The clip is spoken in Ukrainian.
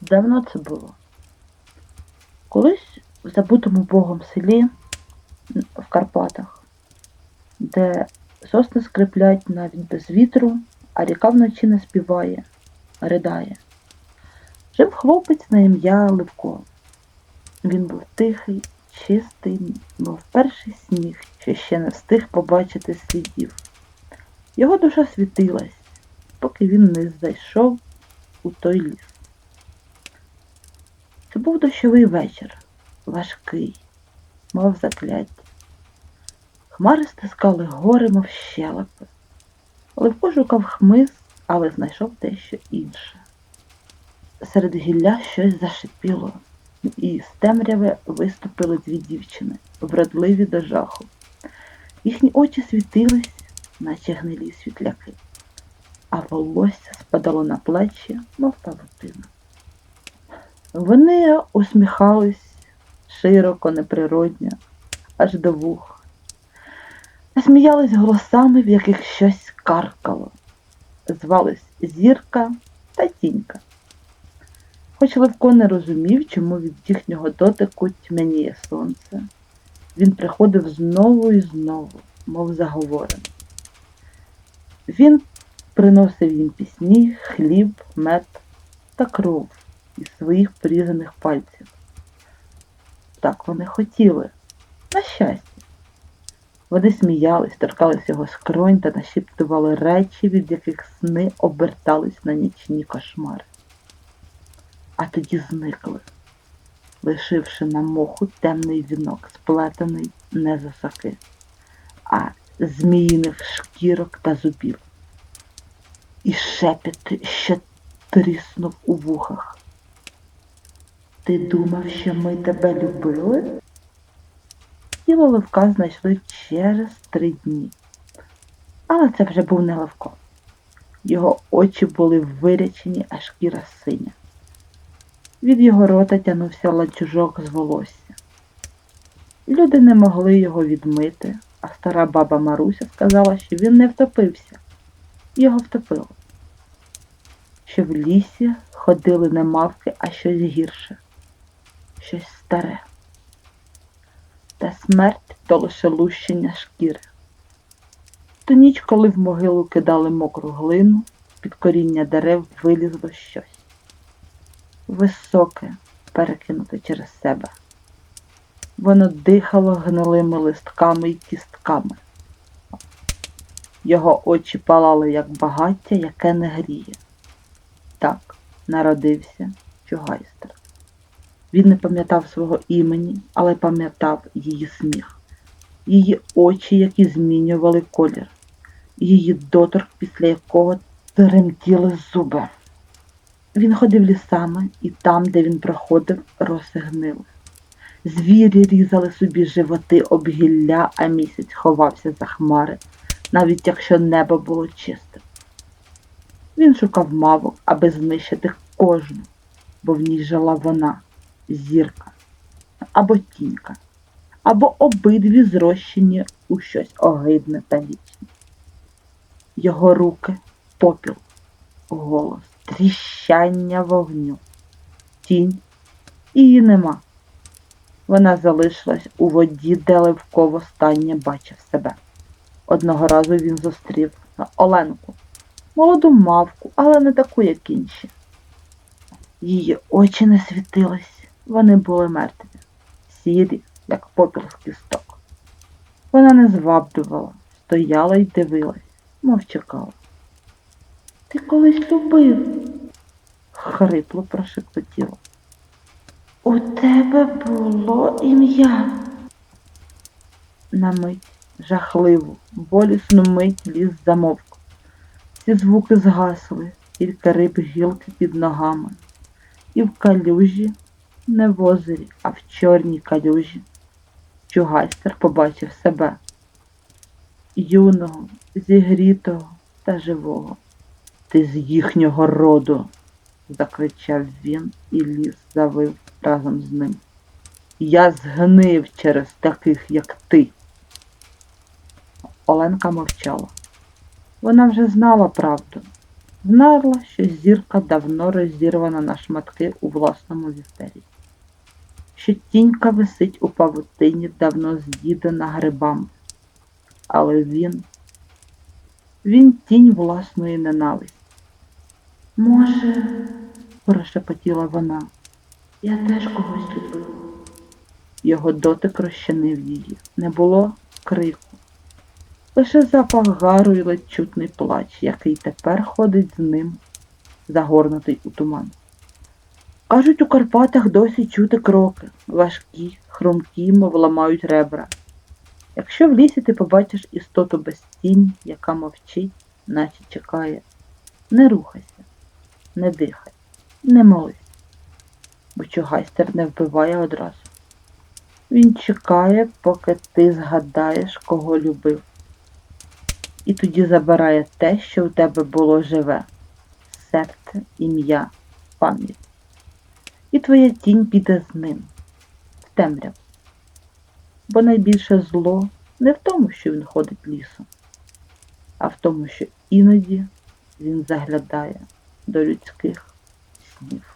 Давно це було. Колись в забутому Богом селі в Карпатах, де сосни скриплять навіть без вітру, а ріка вночі не співає, ридає. Жив хлопець на ім'я Левко. Він був тихий, чистий, мов перший сніг, що ще не встиг побачити слідів. Його душа світилась, поки він не зайшов у той ліс. Був дощовий вечір, важкий, мов закляття. Хмари стискали гори, мов щелепи. Левко шукав хмиз, але знайшов дещо інше. Серед гілля щось зашипіло, і з темряви виступили дві дівчини, вродливі до жаху. Їхні очі світились, наче гнилі світляки, а волосся спадало на плечі, мов павутина. Вони усміхались широко, неприродньо, аж до вух. Сміялись голосами, в яких щось каркало. Звались Зірка та Тінька. Хоч Левко не розумів, чому від їхнього дотику тьмяніє сонце. Він приходив знову і знову, мов заговорений. Він приносив їм пісні, хліб, мед та кров із своїх порізаних пальців. Так вони хотіли, на щастя. Вони сміялись, торкались його скронь та нашіптували речі, від яких сни обертались на нічні кошмари. А тоді зникли, лишивши на моху темний вінок, сплетений не з осаки, а зміїних шкірок та зубів. І шепіт, що тріснув у вухах. Ти думав, що ми тебе любили? Тіло Левка знайшли через три дні. Але це вже був не Левко. Його очі були вирячені, а шкіра синя. Від його рота тянувся ланцюжок з волосся. Люди не могли його відмити, а стара баба Маруся сказала, що він не втопився. Його втопило. Що в лісі ходили не мавки, а щось гірше, щось старе. Та смерть то лише лущення шкіри. Ту ніч, коли в могилу кидали мокру глину, під коріння дерев вилізло щось. Високе, перекинуте через себе. Воно дихало гнилими листками й кістками. Його очі палали, як багаття, яке не гріє. Так народився Чугайстер. Він не пам'ятав свого імені, але пам'ятав її сміх, її очі, які змінювали колір, її доторк, після якого тремтіли зуби. Він ходив лісами, і там, де він проходив, роси гнили. Звірі різали собі животи об гілля, а місяць ховався за хмари, навіть якщо небо було чисте. Він шукав мавок, аби знищити кожну, бо в ній жила вона, зірка, або тінька, або обидві зрощені у щось огидне та вічне. Його руки попіл, голос, тріщання вогню, тінь її нема. Вона залишилась у воді, де Левко востаннє бачив себе. Одного разу він зустрів Оленку, молоду мавку, але не таку, як інші. Її очі не світились, вони були мертві, сірі, як попіл з кісток. Вона не зваблювала, стояла й дивилась, мов чекала. Ти колись любив, хрипло прошепотіла. У тебе було ім'я. На мить, жахливу, болісну мить ліс замовк. Всі звуки згасли, тільки риб гілки під ногами. І в калюжі, не в озері, а в чорній калюжі. Чугайстер побачив себе. Юного, зігрітого та живого. Ти з їхнього роду, закричав він, і ліс завив разом з ним. Я згнив через таких, як ти. Оленка мовчала. Вона вже знала правду. Знала, що зірка давно розірвана на шматки у власному вівтері, що тінька висить у павутині, давно з'їдена грибами. Але він, він тінь власної ненависті. Може, прошепотіла вона, я теж когось любила. Його дотик розчинив її. Не було крику. Лише запах гару і ледь чутний плач, який тепер ходить з ним, загорнутий у туман. Кажуть, у Карпатах досі чути кроки, важкі, хрумкі, мов ламають ребра. Якщо в лісі ти побачиш істоту без тінь, яка мовчить, наче чекає, не рухайся, не дихай, не молись, бо чугайстер не вбиває одразу. Він чекає, поки ти згадаєш, кого любив. І тоді забирає те, що в тебе було живе серце, ім'я, пам'ять. І твоя тінь піде з ним в темряв. Бо найбільше зло не в тому, що він ходить лісом, а в тому, що іноді він заглядає до людських снів.